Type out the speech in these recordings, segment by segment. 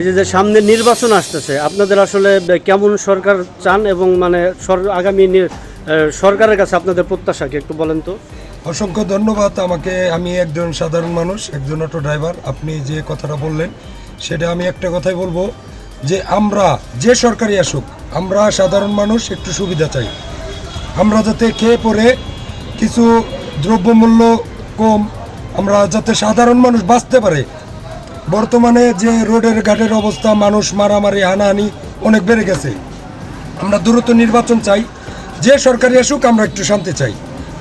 এই যে সামনে নির্বাচন আসতেছে, আপনাদের আসলে কেমন সরকার চান এবং মানে আগামী সরকারের কাছে আপনাদের প্রত্যাশা কি একটু বলেন তো? অসংখ্য ধন্যবাদ আমাকে। আমি একজন সাধারণ মানুষ, একজন অটো ড্রাইভার। আপনি যে কথাটা বললেন, সেটা আমি একটা কথাই বলব যে আমরা যে সরকারি আসুক, আমরা সাধারণ মানুষ একটু সুবিধা চাই। আমরা যাতে খেয়ে পরে কিছু দ্রব্যমূল্য কম, আমরা যাতে সাধারণ মানুষ বাঁচতে পারে বর্তমানে যে রোডের ঘাটের অবস্থা, মানুষ মারামারি, হানাহানি অনেক বেড়ে গেছে। আমরা দ্রুত নির্বাচন চাই। যে সরকারি আসুক আমরা একটু শান্তি চাই।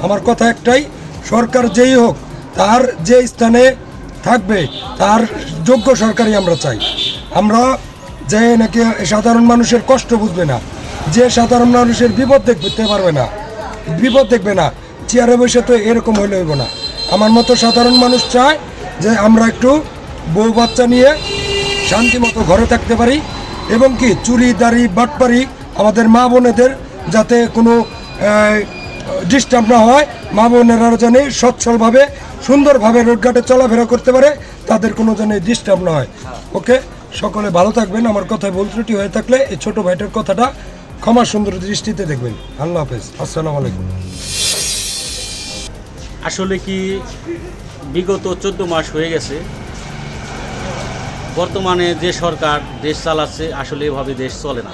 আমার কথা একটাই, সরকার যেই হোক, তার যে স্থানে থাকবে, তার যোগ্য সরকারই আমরা চাই। আমরা যে নাকি সাধারণ মানুষের কষ্ট বুঝবে না, যে সাধারণ মানুষের বিপদ দেখতে পারবে না, বিপদ দেখবে না, চেয়ারে বসে তো এরকম হইলে হইব না। আমার মতো সাধারণ মানুষ চায় যে আমরা একটু বউ বাচ্চা নিয়ে শান্তি মতো ঘরে থাকতে পারি এবং কি চুরি, দাড়ি বাটপারি আমাদের মা বোনেদের যাতে কোনো ডিস্টার্ব না হয়, মা বোনেরা যেন সচ্ছলভাবে, সুন্দরভাবে রোডঘাটে চলাফেরা করতে পারে, তাদের কোনো যেন ডিস্টার্ব না হয়। ওকে, সকলে ভালো থাকবেন। আমার কথায় ভুল ত্রুটি হয়ে থাকলে এই ছোটো ভাইটার কথাটা ক্ষমা সুন্দর দৃষ্টিতে দেখবেন। আল্লাহ হাফেজ। আসসালামু আলাইকুম। আসলে কি বিগত চোদ্দ মাস হয়ে গেছে বর্তমানে যে সরকার দেশ চালাচ্ছে, আসলে এভাবে দেশ চলে না।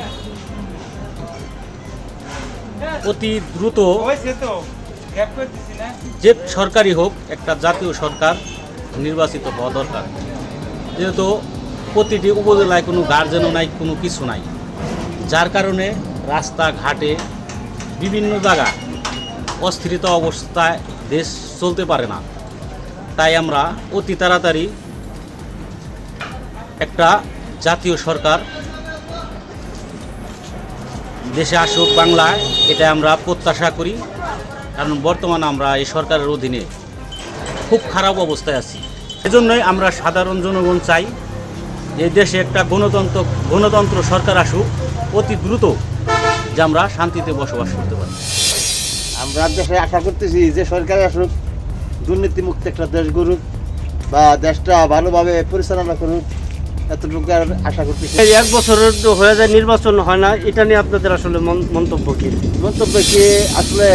অতি দ্রুত যে সরকারই হোক, একটা জাতীয় সরকার নির্বাচিত হওয়া দরকার। যেহেতু প্রতিটি উপজেলায় কোনো গার্জেনও নাই, কোনো কিছু নাই। যার কারণে রাস্তাঘাটে বিভিন্ন জায়গা অস্থিরতা অবস্থায় দেশ চলতে পারে না। তাই আমরা অতি তাড়াতাড়ি একটা জাতীয় সরকার। দেশে আসুক, বাংলায়, এটা আমরা প্রত্যাশা করি। কারণ বর্তমানে আমরা এই সরকারের অধীনে খুব খারাপ অবস্থায় আছি। এজন্যই আমরা সাধারণ জনগণ চাই যে দেশে একটা গণতন্ত্র গণতন্ত্র সরকার আসুক, অতি দ্রুত যে আমরা শান্তিতে বসবাস করতে পারি। আমরা দেশে আশা করতেছি যে সরকার আসুক, দুর্নীতিমুক্ত একটা দেশ গড়ুক বা দেশটা ভালোভাবে পরিচালনা করুক। এতটুকু আর আশা করতেছি এক বছরের তো হয়ে যায় নির্বাচন হয় না এটা নিয়ে আপনাদের আসলে মন- মন্তব্য কি? মন্তব্য কি আসলে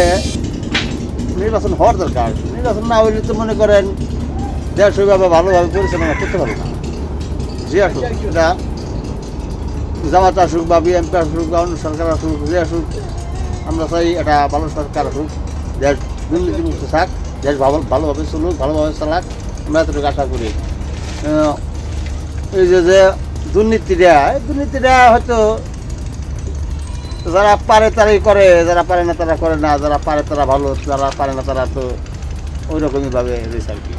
নির্বাচন হওয়ার দরকার। নির্বাচন না হইলে তো মনে করেন দেশ ওইভাবে ভালোভাবে পরিচালনা করতে পারে না। যে আসুক এটা জামাত আসুক বা বিএনপি আসুক বা অন্য সরকার আসুক যে আসুক আমরা চাই এটা ভালো সরকার আসুক। দেশ দুর্নীতিমুক্ত থাক দেশ ভালো ভালোভাবে চলুক ভালোভাবে চালাক। আমরা এতটুকু আশা করি। এই যে দুর্নীতিটা দুর্নীতিটা হয়তো যারা পারে তারাই করে, যারা পারে না তারা করে না, যারা পারে তারা ভালো, যারা পারে না তারা তো ওই রকমই ভাবে রয়েছে আর কি।